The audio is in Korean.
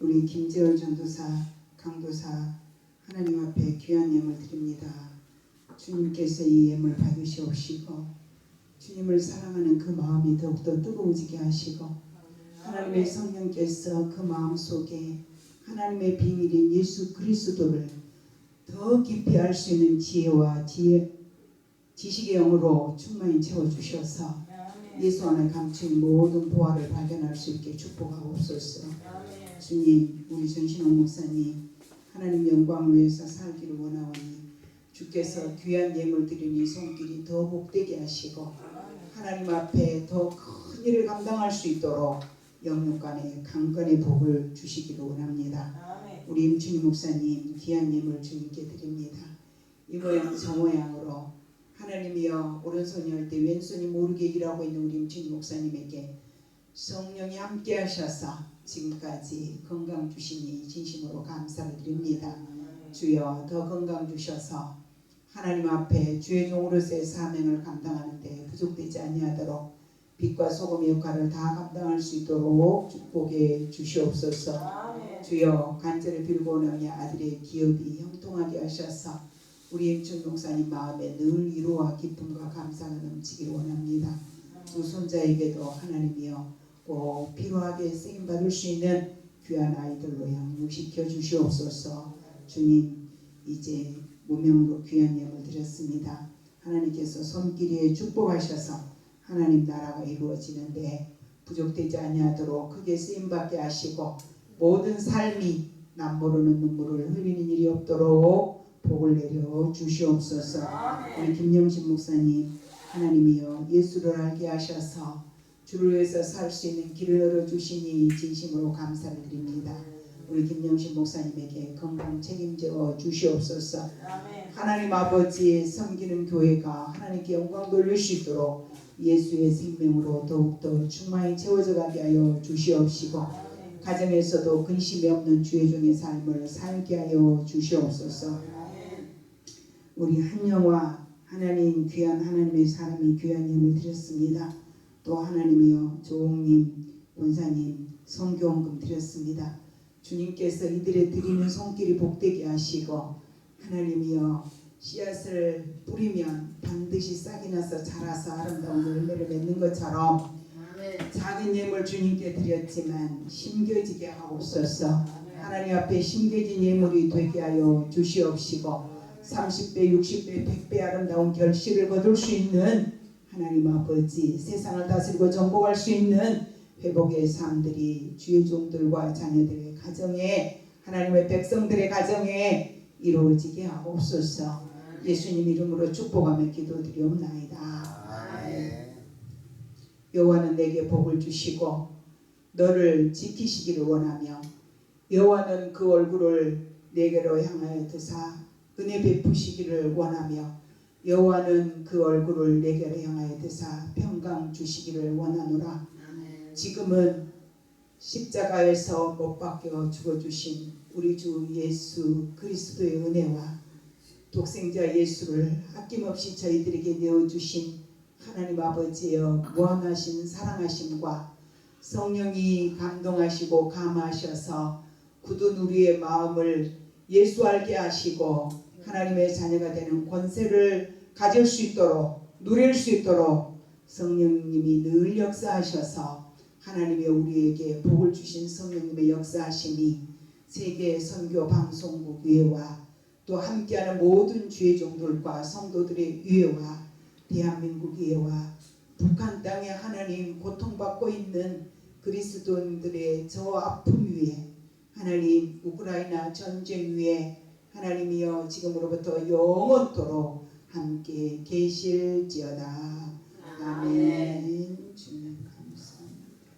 우리 김재월 전도사, 강도사 하나님 앞에 귀한 예물 드립니다. 주님께서 이 예물 받으시옵시고 주님을 사랑하는 그 마음이 더욱더 뜨거워지게 하시고 하나님의 성령께서 그 마음 속에 하나님의 비밀인 예수 그리스도를 더 깊이 알 수 있는 지혜와 지혜, 지식의 영으로 충만히 채워주셔서 예수 안에 감춘 모든 보화를 발견할 수 있게 축복하옵소서. 주님, 우리 전신홍 목사님, 하나님 영광을 위해서 살기를 원하오니 주께서 귀한 예물 이 손길이 더 복되게 하시고 하나님 앞에 더 큰 일을 감당할 수 있도록 영육간에 강건의 복을 주시기를 원합니다. 우리 임춘희 목사님 귀한 예물 주님께 드립니다. 이 모양 저 모양으로 하나님이여 오른손이 할 때 왼손이 모르게 일하고 있는 우리 임춘희 목사님에게 성령이 함께 하셔서 지금까지 건강 주시니 진심으로 감사를 드립니다. 주여 더 건강 주셔서 하나님 앞에 주의 종으로서의 사명을 감당하는데 부족되지 아니하도록 빛과 소금의 역할을 다 감당할 수 있도록 축복해 주시옵소서. 주여 간절히 빌고 오는 아들의 기업이 형통하게 하셔서 우리 임춘 목사님 마음에 늘 위로와 기쁨과 감사가 넘치길 원합니다. 두 손자에게도 하나님이여 꼭 필요하게 쓰임 받을 수 있는 귀한 아이들로 양육시켜 주시옵소서. 주님 이제 무명으로 귀한 예물 드렸습니다. 하나님께서 손길에 축복하셔서 하나님 나라가 이루어지는데 부족되지 아니하도록 크게 쓰임 받게 하시고 모든 삶이 남 모르는 눈물을 흘리는 일이 없도록 복을 내려 주시옵소서. 우리 김영신 목사님 하나님이여 예수를 알게 하셔서 주를 위해서 살 수 있는 길을 열어 주시니 진심으로 감사를 드립니다. 우리 김영신 목사님에게 건강 책임져 주시옵소서. 하나님 아버지 섬기는 교회가 하나님께 영광 돌릴 수 있도록 예수의 생명으로 더욱더 충만히 채워져 가게 하여 주시옵시고 가정에서도 근심이 없는 주의 종의 삶을 살게 하여 주시옵소서. 우리 한 영화 하나님 귀한 하나님의 사람이 귀한 예물 드렸습니다. 또 하나님이여 조홍님 원사님 성교원금 드렸습니다. 주님께서 이들의 드리는 손길이 복되게 하시고 하나님이여 씨앗을 뿌리면 반드시 싹이 나서 자라서 아름다운 열매를 맺는 것처럼 작은 예물 주님께 드렸지만 심겨지게 하옵소서. 하나님 앞에 심겨진 예물이 되게 하여 주시옵시고 30배 60배 100배 아름다운 결실을 거둘 수 있는 하나님 아버지 세상을 다스리고 정복할 수 있는 회복의 삶들이 주의 종들과 자녀들의 가정에 하나님의 백성들의 가정에 이루어지게 하옵소서. 예수님 이름으로 축복하며 기도드리옵나이다. 여호와는 내게 복을 주시고 너를 지키시기를 원하며 여호와는 그 얼굴을 내게로 향하여 드사 은혜 베푸시기를 원하며 여호와는 그 얼굴을 내게로 향하여 드사 평강 주시기를 원하노라. 지금은 십자가에서 못 박혀 죽어 주신 우리 주 예수 그리스도의 은혜와 독생자 예수를 아낌없이 저희들에게 내어 주신 하나님 아버지여 무한하신 사랑하심과 성령이 감동하시고 감하셔서 굳은 우리의 마음을 예수 알게 하시고 하나님의 자녀가 되는 권세를 가질 수 있도록 누릴 수 있도록 성령님이 늘 역사하셔서 하나님의 우리에게 복을 주신 성령님의 역사하심이 세계 선교 방송국 위에와 또 함께하는 모든 주의 종들과 성도들의 위에와 대한민국 위에와 북한 땅에 하나님 고통받고 있는 그리스도인들의 저 아픔 위에 하나님 우크라이나 전쟁 위에 하나님이여 지금으로부터 영원토록 함께 계실지어다. 아멘. 주님 감사합니다.